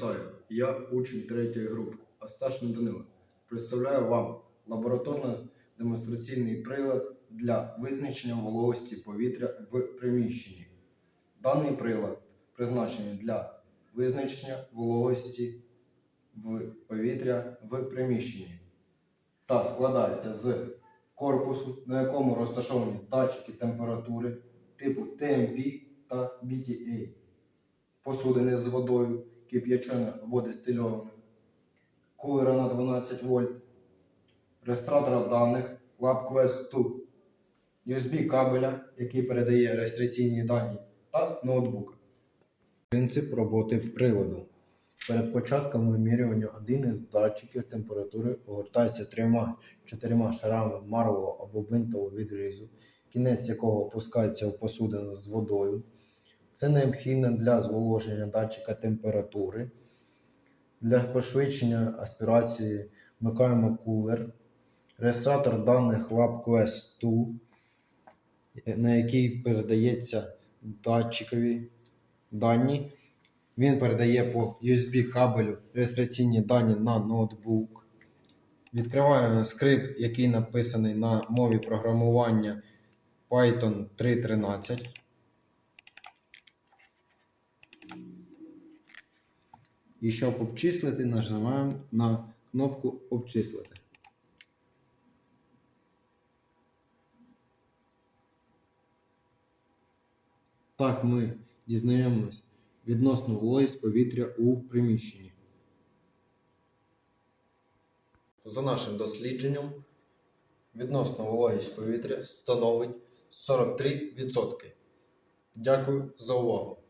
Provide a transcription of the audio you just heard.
Вітаю, я учень 3 групи Осташин Данило. Представляю вам лабораторно-демонстраційний прилад для визначення вологості повітря в приміщенні. Даний прилад призначений для визначення вологості в повітря в приміщенні та складається з корпусу, на якому розташовані датчики температури типу TMP та BTA посудини з водою кип'яченою або дистильованою, кулера на 12 вольт, реєстратора даних LabQuest 2, USB кабеля, який передає реєстраційні дані, та ноутбука. Принцип роботи приладу. Перед початком вимірювання один із датчиків температури огортається трьома-чотирма шарами марвелого або бинтового відрізу, кінець якого опускається в посудину з водою. Це необхідно для зволоження датчика температури. Для пошвидшення аспірації вмикаємо кулер, реєстратор даних LabQuest 2, на який передається датчикові дані. Він передає по USB кабелю реєстраційні дані на ноутбук. Відкриваємо скрипт, який написаний на мові програмування Python 3.13. І щоб обчислити, нажимаємо на кнопку Обчислити. Так ми дізнаємось відносно вологість повітря у приміщенні. За нашим дослідженням, відносно вологість повітря становить 43%. Дякую за увагу!